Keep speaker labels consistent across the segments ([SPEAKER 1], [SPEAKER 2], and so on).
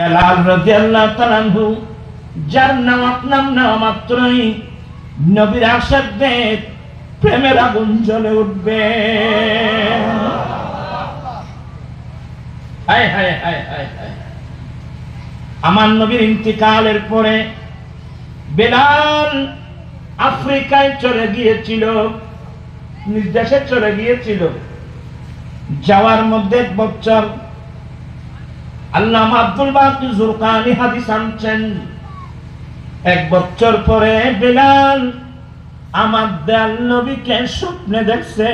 [SPEAKER 1] বেলাল যার নাম আপনার নাম মাত্রই নবীর প্রেমের আগুন জ্বলে উঠবে। আমার নবীর ইন্তিকালের পরে বেলাল আফ্রিকায় চলে গিয়েছিল, নিজ দেশে চলে গিয়েছিল। যাওয়ার মধ্যে এক বছর আল্লাহ আব্দুল বাকি জুরকানি হাদিস আনছেন। এক বছর পরে বেলাল আমার দেয়াল নবীকে স্বপ্নে দেখছে।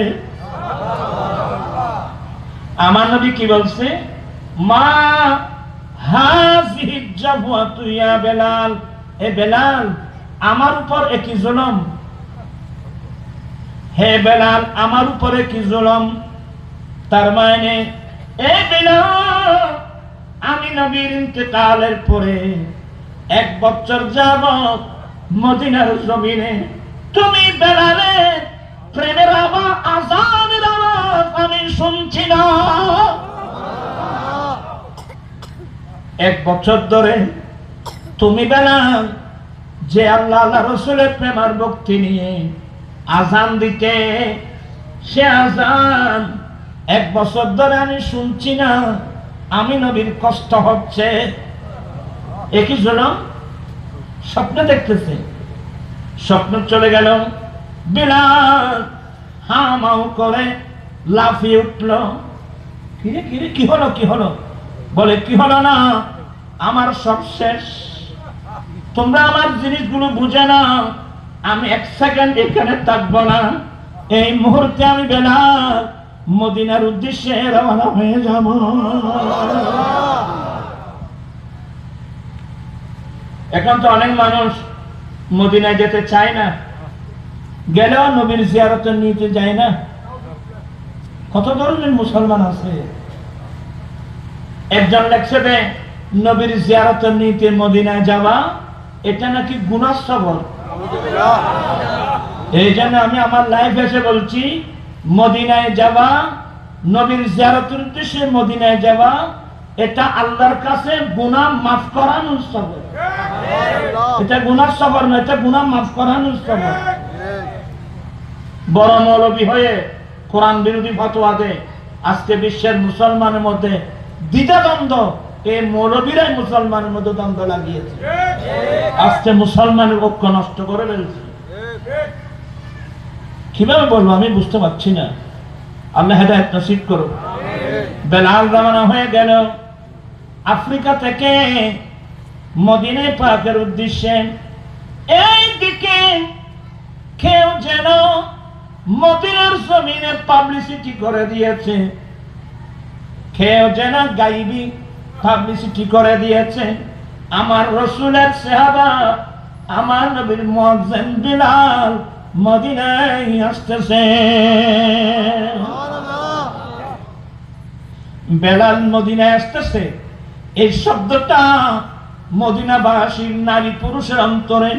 [SPEAKER 1] আমার নবী কি বলছে? মা, হাজিহি জাবুয়াতু ইয়া বেলাল। এ বেলাল, আমার উপর একই জুলম। হে বেলাল, আমার উপরে কি জুলম। তার মানে এ বেলাল আমি নবীর ইন্তেকালের পরে এক বছর যাব মদিনার জমিনে তুমি বেলালে প্রেমের আওয়াজ, আজানের আওয়াজ আমি শুনছি না এক বছর ধরে তুমি বেলাল, যে আল্লাহ আল্লাহ রসুলের প্রেমার ভক্তি নিয়ে আজান দিতে, সে আজান এক বছর ধরে আমি শুনছি না। আমি নবীর কষ্ট হচ্ছে। একই জন্য স্বপ্ন দেখতেছে। স্বপ্ন চলে গেল। বিলাল হামাও করে লাফিয়ে উঠল। কিরে কিরে, কি হলো কি হলো? বলে, কি হলো না? আমার সব শেষ। তোমরা আমার জিনিসগুলো বুঝে না আমি এক সেকেন্ড এখানে থাকব না। এই মুহূর্তে আমি বেলাল মদিনার উদ্দেশ্যে রওনা হয়ে যাব। এখন তো অনেক মানুষ মদিনায় যেতে চায় না। গেলেও নবীর জিয়ারত নিতে যায় না। কত ধরনের মুসলমান আছে? একজন লেখছে নবীর জিয়ারত নিতে মদিনায় যাওয়া, এটা নাকি গুণাস্তবর এই জন্য আমি আমার লাইফ এসে বলছি মদিনায় যাওয়া নবীর জিয়ারতের উদ্দেশ্যে মদিনায় যাওয়া এটা আল্লাহর কাছে গুনাহ মাফ করানোর সবর। এটা গুনার সবর না এটা গুনাহ মাফ করানোর সবর। বড় মৌলবী হয়ে কোরআন বিরোধী ফতোয়া দেয় আজকে বিশ্বের মুসলমানের মধ্যে দ্বিধাদ্বন্দ্ব এই মৌলবীরাই মুসলমানের মধ্যে দ্বন্দ্ব লাগিয়েছে। আজকে মুসলমানের ঐক্য নষ্ট করে ফেলছে। কীভাবে বলব আমি বুঝতে পারছি না। আল্লাহ হেদায়ত নসিব করো বেলাল রওনা হয়ে গেল। আফ্রিকা থেকে মদিনে পাকের উদ্দেশ্যে। এই দিকে কেউ যেন মদিনার জমিনে পাবলিসিটি করে দিয়েছে। কেউ যেন গাইবি পাবলিসিটি করে দিয়েছে। আমার রসুলের সেহাবা, আমার নবীর মুয়াজ্জিন বিলাল মদিনায় আসতেছে। বেলাল মদিনায় আসতেছে। এই শব্দটা মদিনাবাসীর নারী পুরুষের অন্তরে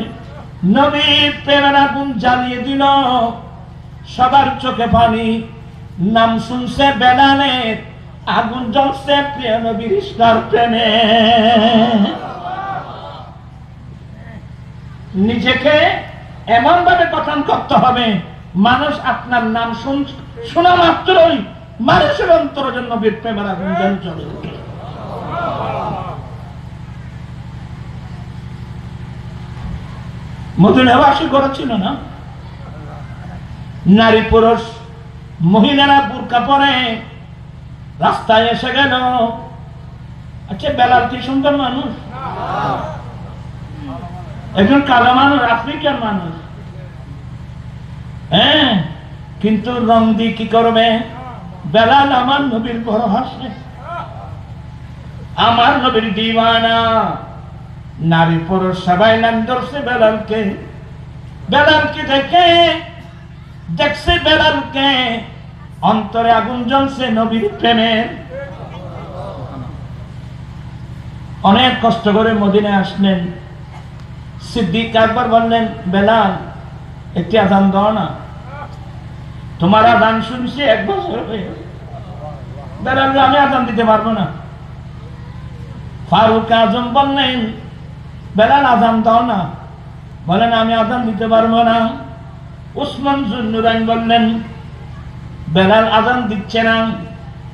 [SPEAKER 1] নবী প্রেমের আগুন জ্বালিয়ে দিল। সবার চোখে পানি, নাম শুনছে বেলালের, আগুন জ্বলছে প্রিয় নবীর ইসলার প্রেমে। নিজেকে এমন ভাবে গঠন করতে হবে, মানুষ আপনার নাম শুন শোনা মাত্রই মানুষের অন্তর জন্য না? নারী পুরুষ, মহিলারা বুরকা পরে রাস্তায় এসে গেল। আচ্ছা বেলাল কি সুন্দর মানুষ? একজন কালো মানুষ আফ্রিকান মানুষ? হ্যাঁ? কিন্তু রং দিয়ে কি করবে? বেলাল আমার নবীর বড় হাসে। আমার নবীর দিওয়ানা। নারী পুরুষ সবাই নাম ধরছে বেলালকে। বেলালকে দেখে, দেখছে বেলালকে। অন্তরে আগুন জ্বলছে নবীর প্রেমের অনেক কষ্ট করে মদিনে আসলেন। সিদ্দিক একবার বললেন, বেলাল একটি আদান দাও না। তোমার আদান শুনছি এক বছর। আমি আদান দিতে পারব না। ফারুক আজম বললেন, বেলাল আজান দাও না। বলেন, আমি আজান দিতে পারব না। উসমান জুন্নুরাইন বললেন, বেলাল আজান দিচ্ছে না।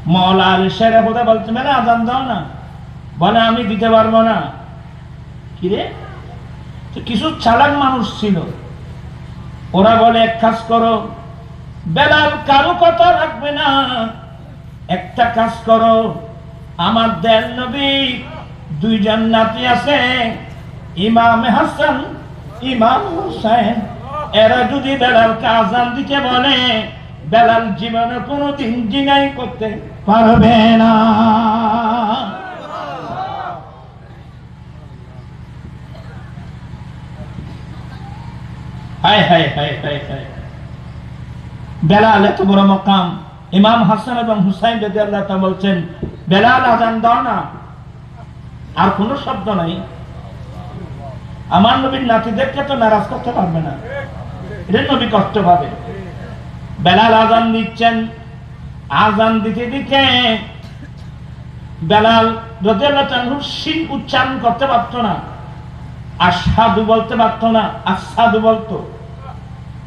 [SPEAKER 1] মৌলা আলী শেরে বোধা বলছে বেলা আজান দাও না। বলে, আমি দিতে পারব না। কিরে? কিছু চালাক মানুষ ছিল। ওরা বলে, এক কাজ করো, বেলাল কারও কথা রাখবে না। একটা কাজ করো, আমার দেল নবী দুইজন নাতি আছে, ইমাম হাসান, ইমাম হুসাইন। এরা যদি বেলালকে আজান দিতে বলে, বেলাল জীবনে কোনোদিন জিনাই করতে পারবে না। হায় হায় বেলাল এত বড় মকাম। ইমাম হাসান এবং হুসাইন বলছেন, বেলাল আজান দাও না। আর কোনো শব্দ নাই। আমার নবীর নাতিদেরকে তো নারাজ করতে পারবে না। নবী কষ্ট পাবে। বেলাল আজান দিচ্ছেন। আজান দিতে দিতে বেলাল উচ্চারণ করতে পারতো না। আসাদু বলতে পারতো না আসাদু বলতো।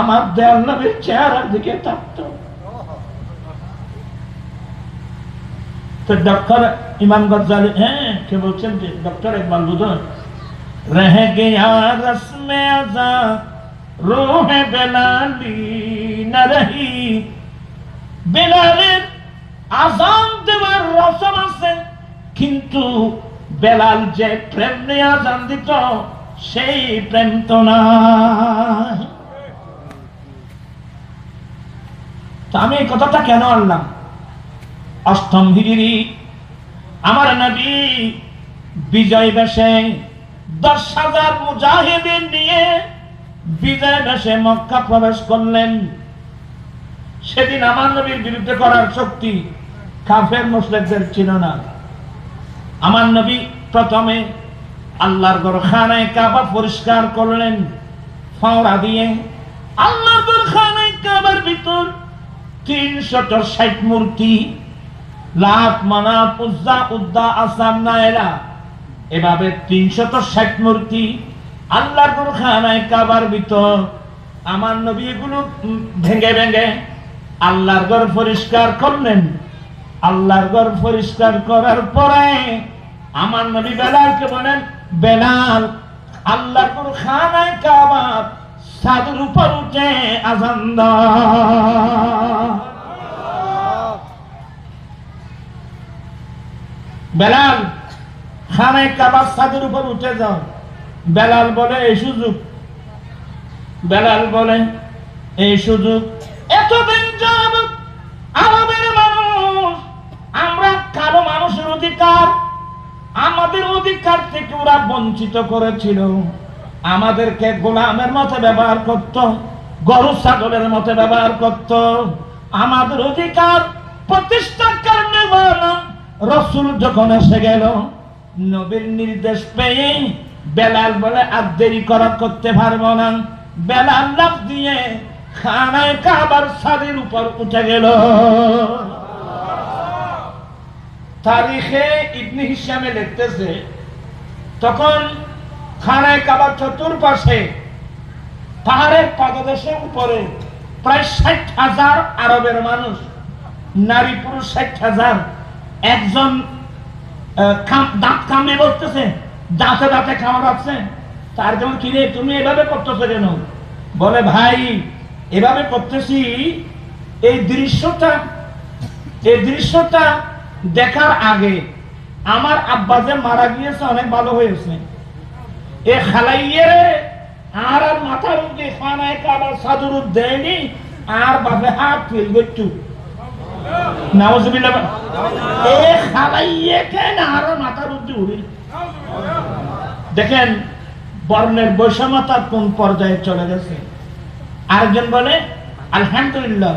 [SPEAKER 1] আমার দেয়াল নবীর চেহারার দিকে থাকতো তো ডক্টর ইমাম গজ্জালি হ্যাঁ কে বলছেন যে ডক্টর একবার বুঝুন রহ গয়া রসমে আজা রোহ বেলালি না রহি। বেলালের আজান দেওয়ার রসম আছে, কিন্তু বেলাল যে প্রেম নিয়ে আজান দিত, সেই প্রেম তো না আমি এই কথাটা কেন আনলাম? অষ্টম হিজড়ি আমার নবী বিজয় বেশে দশ হাজার মুজাহিদিন নিয়ে বিজয় বেশে মক্কা প্রবেশ করলেন। সেদিন আমার নবীর বিরুদ্ধে করার শক্তি কাফের মুসলিমদের ছিল না। আমার নবী প্রথমে আল্লাহর গরখানায় কাবা পরিষ্কার করলেন, ফাওড়া দিয়ে, আল্লাহর গরখানায় কাবার ভিতর তিনশত ষাট মূর্তি লাভ মানা উজ্জা উদ্দা, আসাম, নায়রা। এভাবে তিনশত ষাট মূর্তি, আল্লাহর গরখানায় কাবার ভিতর। আমার নবী এগুলো ভেঙে ভেঙে আল্লাহর ঘর পরিষ্কার করলেন। আল্লাহর ঘর পরিষ্কার করার পরে আমার নবী বেলালকে বলেন, বেলাল, আল্লাহর ঘর খানায় কাবার সাদের উপর উঠে আজান বেলাল খানায় কাবার সাদের উপর উঠে যাও। বেলাল বলে, এই সুযোগ। বেলাল বলে, এই সুযোগ। যাবত আরবের মানুষ, আমরা মানুষের অধিকার, আমাদের অধিকার থেকে ওরা বঞ্চিত করেছিল। আমাদেরকে গোলামের মতো ব্যবহার করত, গরু ছাগলের মতো ব্যবহার করত। আমাদের অধিকার প্রতিষ্ঠার কারণে রসুল যখন এসে গেল, নবীর নির্দেশ পেয়ে বেলাল বলে, আর দেরি করা করতে পারব না। বেলাল লাভ দিয়ে খানায় কাবার সাদের উপর উঠে গেল। তারিখে ইবনে হিসামে লিখতেছে, তখন খানায় কাবার চতুর্পাশে পাহাড়ের পাদদেশের উপরে প্রায় ষাট হাজার আরবের মানুষ, নারী পুরুষ ষাট হাজার একজন দাঁত কামড়ে বলতেছে দাঁতে দাঁতে কামড়াচ্ছে তার যেমন কিনে তুমি এভাবে করতেছো কেন? বলে, ভাই, এভাবে করতেছি, এই দৃশ্যটা এই দৃশ্যটা দেখার আগে আমার আব্বা যে মারা গিয়েছে, অনেক ভালো হয়েছে। এ খালাইয়ে আর আর মাথার উঠে খানায় সাদুর দেয়নি, আর বাপে হাত ফেলবে একটু। নাউজুবিল্লাহ এ খালাইয়ে কেন আর মাথার উঠে উড়ে দেখেন, বর্ণের বৈষম্যতা কোন পর্যায়ে চলে গেছে? আরেকজন বলে, আলহামদুলিল্লাহ।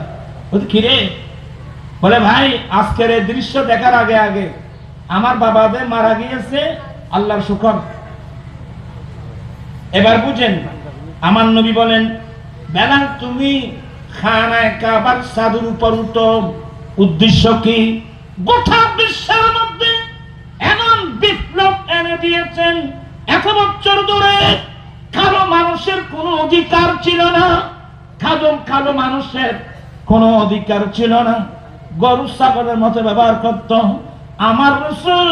[SPEAKER 1] কিরে বলে, ভাই, আজকের এই দৃশ্য দেখার আগে আগে আমার বাবাদের মারা গিয়েছে, আল্লাহর শুকর। এবার বুঝেন, আমার নবী বলেন বেলাল তুমি খানায় কাবার সাধুর উপর উঠো। উদ্দেশ্য কি? গোটা বিশ্বের মধ্যে এমন বিপ্লব এনে দিয়েছেন এত বছর ধরে। কালো মানুষের কোনো অধিকার ছিল না। কালো কালো মানুষের কোনো অধিকার ছিল না। গরু, ছাগলের মতো ব্যবহার করত। আমার রসুল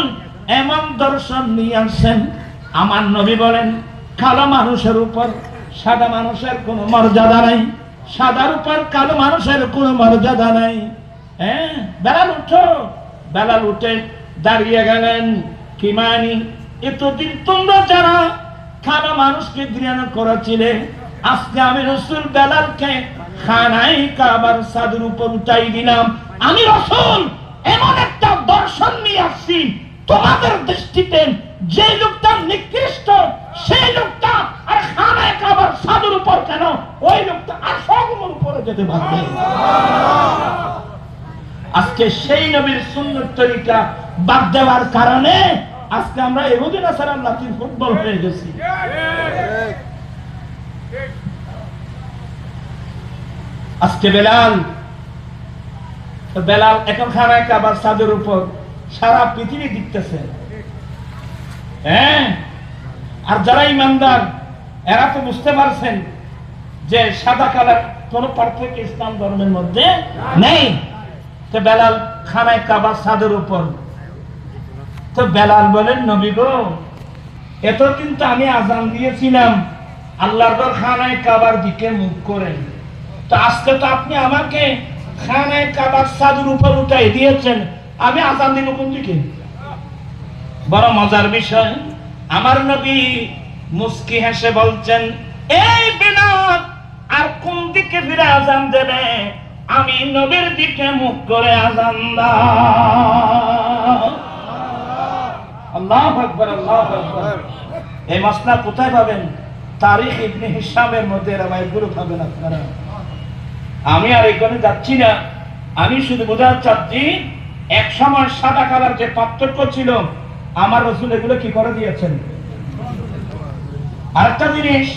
[SPEAKER 1] এমন দর্শন নিয়ে আসছেন আমার নবী বলেন, কালো মানুষের উপর সাদা মানুষের কোনো মর্যাদা নাই। সাদার উপর কালো মানুষের কোনো মর্যাদা নাই। হ্যাঁ বেলাল উঠো। বেলাল উঠে দাঁড়িয়ে গেলেন। কিমানি এতদিন তোমরা যারা খানা মানুষকে ঘৃণা করেছিলে, আজকে আমি রসুল বেলালকে খানাই কাবার সাধুর উপর উঠাই দিলাম। আমি রসুল, এমন একটা দর্শন নিয়ে আসছি। তোমাদের দৃষ্টিতে যে লোকটা নিকৃষ্ট, সেই লোকটা আর খানায় কাবার সাধুর উপর কেন? ওই লোকটা আর সগমের উপরে যেতে পারবে আজকে সেই নবীর সুন্দর তরিকা বাদ দেওয়ার কারণে আজকে আমরা এহুদিন আসার লাতির ফুটবল হয়ে গেছি। আজকে বেলাল বেলাল এখন খানায় কাবার সাদের উপর সারা পৃথিবী দিতেছে হ্যাঁ? আর যারা ইমানদার, এরা তো বুঝতে পারছেন যে সাদা কালার কোন পার্থক্য ইসলাম ধর্মের মধ্যে নেই। তো বেলাল খানায় কাবার সাদের উপর। তো বেলাল বলেন, নবী গো, এত কিন্তু আমি আজান দিয়েছিলাম। আল্লাহর খানায় কাবার দিকে মুখ করেন। তো আজকে তো আপনি আমাকে খানায় কাবার উপর উঠাই দিয়েছেন। আমি আজান দিব কোন দিকে? বড় মজার বিষয়, আমার নবী মুস্কি হেসে বলছেন, এই বিনাদ আর কোন দিকে ফিরে আজান দেবে? আমি নবীর দিকে মুখ করে আজান এই মাসলা কোথায় পাবেন? তারিখ ইবনে হিসামের মধ্যে বাইকগুলো পাবেন আপনারা। আমি আর এখানে যাচ্ছি না। আমি শুধু বোঝাতে চাচ্ছি, এক সময় সাদা কালার যে পার্থক্য ছিল, আমার রসুল এগুলো কি করে দিয়েছেন? আরেকটা জিনিস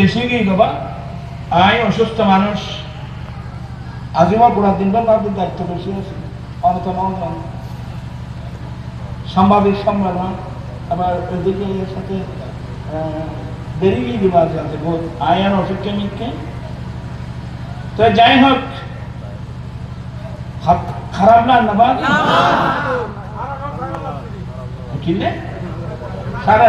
[SPEAKER 1] বেশি গিয়ে বাবা আমি অসুস্থ মানুষ। আজিমা পুরা দিনটা তাদের দায়িত্ব বেশি আছে অনেক সাংবাদিক সম্মেলন আবার ওইদিকে এর সাথে আহ, দেরি গিয়ে দিবা আছে বহুত। আয়ার অসুখ কেমিককে তো যাই হোক খারাপ না নামাজ কিনলে সারা